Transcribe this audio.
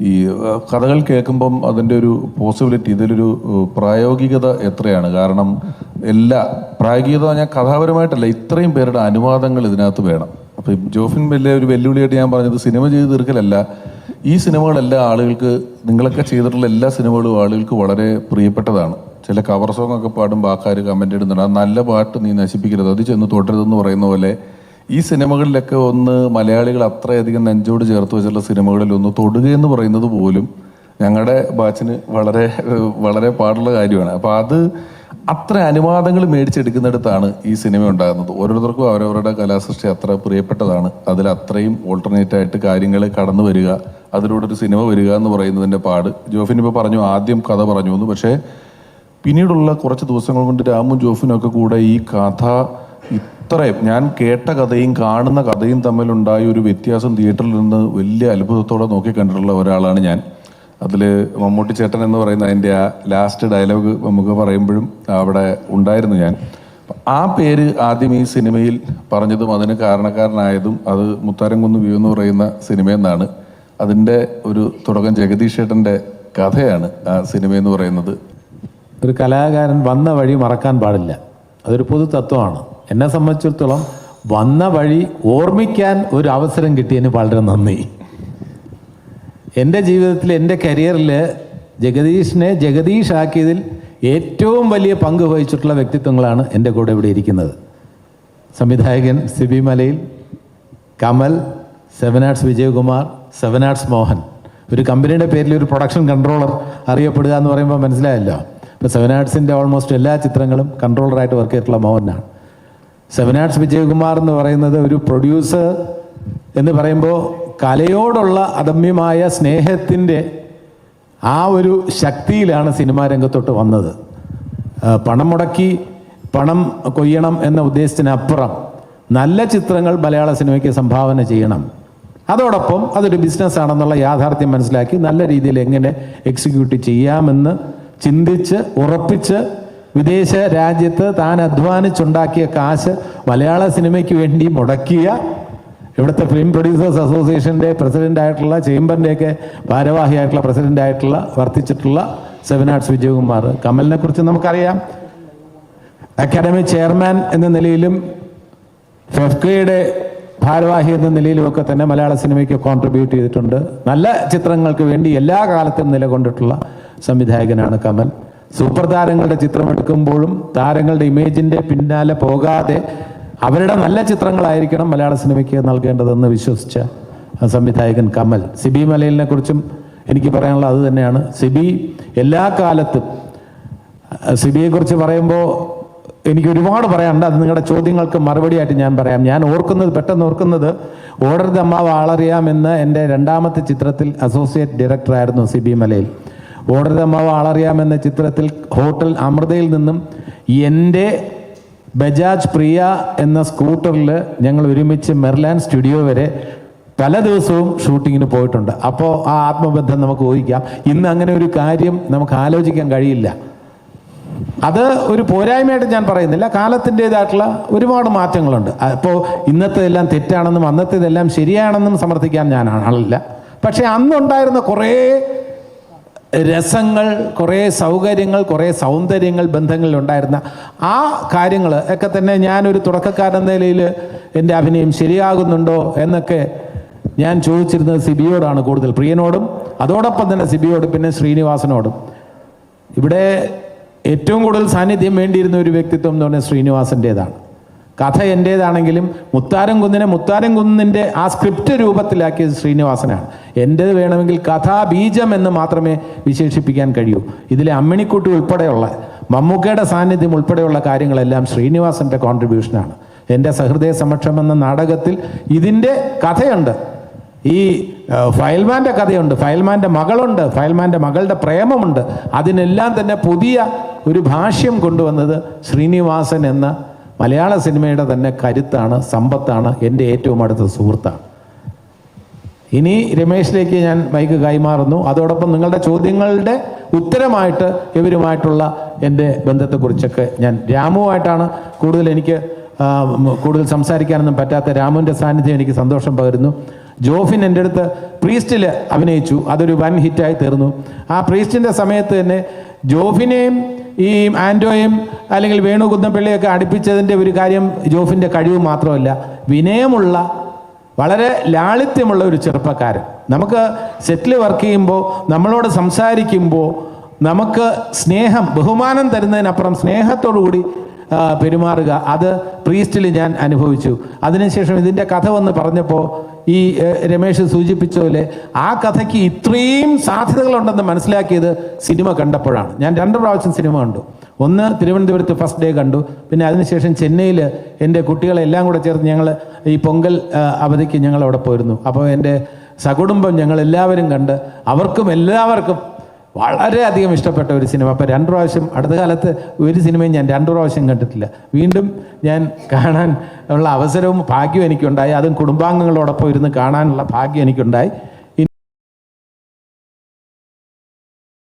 ഈ കഥകൾ കേൾക്കുമ്പം അതിന്റെ ഒരു പോസിബിലിറ്റി ഇതിലൊരു പ്രായോഗികത എത്രയാണ്? കാരണം എല്ലാ പ്രായോഗികത ഞാൻ കഥാപരമായിട്ടല്ല ഇത്രയും പേരുടെ അനുവാദങ്ങൾ ഇതിനകത്ത് വേണം. അപ്പം ജോഫിൻ വലിയ ഒരു വെല്ലുവിളിയായിട്ട് ഞാൻ പറഞ്ഞത് സിനിമ ചെയ്ത് തീർക്കലല്ല. ഈ സിനിമകളെല്ലാം ആളുകൾക്ക് നിങ്ങളൊക്കെ ചെയ്തിട്ടുള്ള എല്ലാ സിനിമകളും ആളുകൾക്ക് വളരെ പ്രിയപ്പെട്ടതാണ്. ചില കവർ സോങ് ഒക്കെ പാടുമ്പോൾ ആൾക്കാർ കമന്റ് ഇടുന്നുണ്ട്. ആ നല്ല പാട്ട് നീ നശിപ്പിക്കരുത് അത് ചെന്ന് തുടരുതെന്ന് പറയുന്ന പോലെ ഈ സിനിമകളിലൊക്കെ ഒന്ന് മലയാളികൾ അത്രയധികം നെഞ്ചോട് ചേർത്ത് വെച്ചിട്ടുള്ള സിനിമകളിൽ ഒന്ന് തൊടുക എന്ന് പറയുന്നത് പോലും ഞങ്ങളുടെ ബാച്ചിന് വളരെ വളരെ പാടുള്ള കാര്യമാണ്. അപ്പോൾ അത് അത്ര അനുവാദങ്ങൾ മേടിച്ചെടുക്കുന്നിടത്താണ് ഈ സിനിമ ഉണ്ടാകുന്നത്. ഓരോരുത്തർക്കും അവരവരുടെ കലാസൃഷ്ടി അത്ര പ്രിയപ്പെട്ടതാണ്. അതിൽ അത്രയും ഓൾട്ടർനേറ്റ് ആയിട്ട് കാര്യങ്ങൾ കടന്നു വരിക അതിലൂടെ ഒരു സിനിമ വരിക എന്ന് പറയുന്നതിന്റെ പാട്. ജോഫിൻ ഇപ്പോൾ പറഞ്ഞു ആദ്യം കഥ പറഞ്ഞു എന്ന്. പക്ഷേ പിന്നീടുള്ള കുറച്ച് ദിവസങ്ങൾ കൊണ്ട് രാമും ജോഫിനും ഒക്കെ കൂടെ ഈ കഥ ഇത്രയും ഞാൻ കേട്ട കഥയും കാണുന്ന കഥയും തമ്മിലുണ്ടായ ഒരു വ്യത്യാസം തിയേറ്ററിൽ നിന്ന് വലിയ അത്ഭുതത്തോടെ നോക്കിക്കണ്ടിട്ടുള്ള ഒരാളാണ് ഞാൻ. അതിൽ മമ്മൂട്ടി ചേട്ടൻ എന്ന് പറയുന്ന അതിന്റെ ആ ലാസ്റ്റ് ഡയലോഗ് നമുക്ക് പറയുമ്പോഴും അവിടെ ഉണ്ടായിരുന്നു ഞാൻ. ആ പേര് ആദ്യം ഈ സിനിമയിൽ പറഞ്ഞതും അതിന് കാരണക്കാരനായതും അത് മുത്താരംകുന്ന് വ്യൂ എന്ന് പറയുന്ന സിനിമയെന്നാണ് അതിന്റെ ഒരു തുടക്കം ജഗദീഷ് ചേട്ടന്റെ കഥയാണ് ആ സിനിമ എന്ന് പറയുന്നത്. ഒരു കലാകാരൻ വന്ന വഴി മറക്കാൻ പാടില്ല. അതൊരു പൊതു തത്വമാണ്. എന്നെ സംബന്ധിച്ചിടത്തോളം വന്ന വഴി ഓർമ്മിക്കാൻ ഒരു അവസരം കിട്ടിയതിന് വളരെ നന്ദി. എന്റെ ജീവിതത്തിൽ എന്റെ കരിയറിൽ ജഗദീഷിനെ ജഗദീഷ് ആക്കിയതിൽ ഏറ്റവും വലിയ പങ്ക് വഹിച്ചിട്ടുള്ള വ്യക്തിത്വങ്ങളാണ് എന്റെ കൂടെ ഇവിടെ ഇരിക്കുന്നത്. സംവിധായകൻ Sibi Malayil Kamal seven arts Vijayakumar seven arts Mohan. ഒരു കമ്പനിയുടെ പേരിൽ ഒരു പ്രൊഡക്ഷൻ കൺട്രോളർ അറിയപ്പെടുക എന്ന് പറയുമ്പോൾ മനസ്സിലായല്ലോ. ഇപ്പോൾ സെവൻ ആർട്സിന്റെ ഓൾമോസ്റ്റ് എല്ലാ ചിത്രങ്ങളും കൺട്രോളറായിട്ട് വർക്ക് ചെയ്തിട്ടുള്ള മോഹനാണ്. സെവൻ ആർട്സ് വിജയകുമാർ എന്ന് പറയുന്നത് ഒരു പ്രൊഡ്യൂസർ എന്ന് പറയുമ്പോൾ കലയോടുള്ള അദമ്യമായ സ്നേഹത്തിന്റെ ആ ഒരു ശക്തിയിലാണ് സിനിമാ രംഗത്തോട്ട് വന്നത്. പണം മുടക്കി പണം കൊയ്യണം എന്ന ഉദ്ദേശത്തിനപ്പുറം നല്ല ചിത്രങ്ങൾ മലയാള സിനിമയ്ക്ക് സംഭാവന ചെയ്യണം. അതോടൊപ്പം അതൊരു ബിസിനസ് ആണെന്നുള്ള യാഥാർത്ഥ്യം മനസ്സിലാക്കി നല്ല രീതിയിൽ എങ്ങനെ എക്സിക്യൂട്ട് ചെയ്യാമെന്ന് ചിന്തിച്ച് ഉറപ്പിച്ച് വിദേശ രാജ്യത്ത് താൻ അധ്വാനിച്ചുണ്ടാക്കിയ കാശ് മലയാള സിനിമയ്ക്ക് വേണ്ടി മുടക്കിയ ഇവിടുത്തെ ഫിലിം പ്രൊഡ്യൂസേഴ്സ് അസോസിയേഷന്റെ പ്രസിഡന്റ് ആയിട്ടുള്ള ചേംബറിന്റെയൊക്കെ ഭാരവാഹിയായിട്ടുള്ള പ്രസിഡന്റ് ആയിട്ടുള്ള വർത്തിച്ചിട്ടുള്ള സെവൻ ആർട്സ് വിജയകുമാർ. കമലിനെ കുറിച്ച് നമുക്കറിയാം. അക്കാഡമി ചെയർമാൻ എന്ന നിലയിലും ഫെഫ്കയുടെ ഭാരവാഹി എന്ന നിലയിലുമൊക്കെ തന്നെ മലയാള സിനിമയ്ക്ക് കോൺട്രിബ്യൂട്ട് ചെയ്തിട്ടുണ്ട്. നല്ല ചിത്രങ്ങൾക്ക് വേണ്ടി എല്ലാ കാലത്തും നിലകൊണ്ടിട്ടുള്ള സംവിധായകനാണ് കമൽ. സൂപ്പർ താരങ്ങളുടെ ചിത്രമെടുക്കുമ്പോഴും താരങ്ങളുടെ ഇമേജിന്റെ പിന്നാലെ പോകാതെ അവരുടെ നല്ല ചിത്രങ്ങളായിരിക്കണം മലയാള സിനിമയ്ക്ക് നൽകേണ്ടതെന്ന് വിശ്വസിച്ച സംവിധായകൻ കമൽ. സിബി മലയിലിനെ കുറിച്ചും എനിക്ക് പറയാനുള്ളത് അത് തന്നെയാണ്. സിബി എല്ലാ കാലത്തും സിബിയെക്കുറിച്ച് പറയുമ്പോൾ എനിക്ക് ഒരുപാട് പറയാനുണ്ട്. അത് നിങ്ങളുടെ ചോദ്യങ്ങൾക്ക് മറുപടിയായിട്ട് ഞാൻ പറയാം. ഞാൻ ഓർക്കുന്നത് പെട്ടെന്ന് ഓർക്കുന്നത് ഓർഡർ ദമ്മ അമ്മാവ് ആളറിയാമെന്ന് എന്റെ രണ്ടാമത്തെ ചിത്രത്തിൽ അസോസിയേറ്റ് ഡയറക്ടറായിരുന്നു സിബി മലയിൽ. ഓർഡർ ആളറിയാം ആളറിയാമെന്ന ചിത്രത്തിൽ ഹോട്ടൽ അമൃതയിൽ നിന്നും എന്റെ ബജാജ് പ്രിയ എന്ന സ്കൂട്ടറിൽ ഞങ്ങൾ ഒരുമിച്ച് മെർലാൻ സ്റ്റുഡിയോ വരെ പല ദിവസവും ഷൂട്ടിങ്ങിന് പോയിട്ടുണ്ട്. അപ്പോൾ ആ ആത്മബന്ധം നമുക്ക് ഊഹിക്കാം. ഇന്ന് അങ്ങനെ ഒരു കാര്യം നമുക്ക് ആലോചിക്കാൻ കഴിയില്ല. അത് ഒരു പോരായ്മയായിട്ട് ഞാൻ പറയുന്നില്ല. കാലത്തിന്റെതായിട്ടുള്ള ഒരുപാട് മാറ്റങ്ങളുണ്ട്. അപ്പോൾ ഇന്നത്തെല്ലാം തെറ്റാണെന്നും അന്നത്തേതെല്ലാം ശരിയാണെന്നും സമർത്ഥിക്കാൻ ഞാൻ ആളില്ല. പക്ഷേ അന്നുണ്ടായിരുന്ന കുറേ രസങ്ങൾ കുറേ സൗകര്യങ്ങൾ കുറേ സൗന്ദര്യങ്ങൾ ബന്ധങ്ങളിലുണ്ടായിരുന്ന ആ കാര്യങ്ങൾ ഒക്കെ തന്നെ ഞാനൊരു തുടക്കക്കാരൻ നിലയിൽ എന്റെ അഭിനയം ശരിയാകുന്നുണ്ടോ എന്നൊക്കെ ഞാൻ ചോദിച്ചിരുന്നത് സിബിയോടാണ് കൂടുതൽ. പ്രിയനോടും അതോടൊപ്പം തന്നെ സിബിയോടും പിന്നെ ശ്രീനിവാസനോടും. ഇവിടെ ഏറ്റവും കൂടുതൽ സാന്നിധ്യം വേണ്ടിയിരുന്ന ഒരു വ്യക്തിത്വം എന്ന് പറഞ്ഞാൽ ശ്രീനിവാസന്റേതാണ്. കഥ എന്റേതാണെങ്കിലും മുത്താരം കുന്നിനെ മുത്താരം കുന്നിന്റെ ആ സ്ക്രിപ്റ്റ് രൂപത്തിലാക്കിയത് ശ്രീനിവാസനാണ്. എന്റേത് വേണമെങ്കിൽ കഥാബീജം എന്ന് മാത്രമേ വിശേഷിപ്പിക്കാൻ കഴിയൂ. ഇതിലെ അമ്മിണിക്കുട്ടി ഉൾപ്പെടെയുള്ള മമ്മൂക്കയുടെ സാന്നിധ്യം ഉൾപ്പെടെയുള്ള കാര്യങ്ങളെല്ലാം ശ്രീനിവാസന്റെ കോൺട്രിബ്യൂഷനാണ് എന്റെ സഹൃദയ സമക്ഷം എന്ന നാടകത്തിൽ ഇതിന്റെ കഥയുണ്ട്. ഈ ഫയൽമാന്റെ കഥയുണ്ട് ഫയൽമാന്റെ മകളുണ്ട് ഫയൽമാന്റെ മകളുടെ പ്രേമമുണ്ട്. അതിനെല്ലാം തന്നെ പുതിയ ഒരു ഭാഷ്യം കൊണ്ടുവന്നത് ശ്രീനിവാസൻ എന്ന മലയാള സിനിമയുടെ തന്നെ കരുത്താണ് സമ്പത്താണ് എന്റെ ഏറ്റവും അടുത്ത സുഹൃത്താണ്. ഇനി രമേശിലേക്ക് ഞാൻ മൈക്ക് കൈമാറുന്നു അതോടൊപ്പം നിങ്ങളുടെ ചോദ്യങ്ങളുടെ ഉത്തരമായിട്ട് ഇവരുമായിട്ടുള്ള എന്റെ ബന്ധത്തെക്കുറിച്ചൊക്കെ ഞാൻ രാമുവായിട്ടാണ് കൂടുതൽ എനിക്ക് കൂടുതൽ സംസാരിക്കാനൊന്നും പറ്റാത്ത രാമുവിന്റെ സാന്നിധ്യം എനിക്ക് സന്തോഷം പകരുന്നു. ജോഫിൻ എന്റെ അടുത്ത് പ്രീസ്റ്റിൽ അഭിനയിച്ചു. അതൊരു വൻ ഹിറ്റായി തീർന്നു. ആ പ്രീസ്റ്റിന്റെ സമയത്ത് തന്നെ ജോഫിനെയും ഈ ആന്റോയും അല്ലെങ്കിൽ വേണു കുന്നപ്പിള്ളിയൊക്കെ അടുപ്പിച്ചതിന്റെ ഒരു കാര്യം ജോഫിന്റെ കഴിവ് മാത്രമല്ല. വിനയമുള്ള വളരെ ലാളിത്യമുള്ള ഒരു ചെറുപ്പക്കാരൻ. നമുക്ക് സെറ്റിൽ വർക്ക് ചെയ്യുമ്പോൾ നമ്മളോട് സംസാരിക്കുമ്പോൾ നമുക്ക് സ്നേഹം ബഹുമാനം തരുന്നതിനപ്പുറം സ്നേഹത്തോടു കൂടി പെരുമാറുക. അത് പ്രീസ്റ്റിൽ ഞാൻ അനുഭവിച്ചു. അതിനുശേഷം ഇതിന്റെ കഥ വന്ന് പറഞ്ഞപ്പോൾ ഈ രമേശ് സൂചിപ്പിച്ച പോലെ ആ കഥയ്ക്ക് ഇത്രയും സാധ്യതകളുണ്ടെന്ന് മനസ്സിലാക്കിയത് സിനിമ കണ്ടപ്പോഴാണ്. ഞാൻ രണ്ട് പ്രാവശ്യം സിനിമ കണ്ടു. ഒന്ന് തിരുവനന്തപുരത്ത് ഫസ്റ്റ് ഡേ കണ്ടു. പിന്നെ അതിനുശേഷം ചെന്നൈയിൽ എന്റെ കുട്ടികളെല്ലാം കൂടെ ചേർന്ന് ഞങ്ങൾ ഈ പൊങ്കൽ അവധിക്ക് ഞങ്ങൾ അവിടെ പോയിരുന്നു. അപ്പോൾ എന്റെ സകുടുംബം ഞങ്ങൾ എല്ലാവരും കണ്ട് അവർക്കും എല്ലാവർക്കും വളരെയധികം ഇഷ്ടപ്പെട്ട ഒരു സിനിമ. അപ്പോൾ രണ്ട് പ്രാവശ്യം അടുത്ത കാലത്ത് ഒരു സിനിമയും ഞാൻ രണ്ട് പ്രാവശ്യം കണ്ടിട്ടില്ല. വീണ്ടും ഞാൻ കാണാൻ ഉള്ള അവസരവും ഭാഗ്യവും എനിക്കുണ്ടായി. അതും കുടുംബാംഗങ്ങളോടൊപ്പം ഇരുന്ന് കാണാനുള്ള ഭാഗ്യം എനിക്കുണ്ടായി.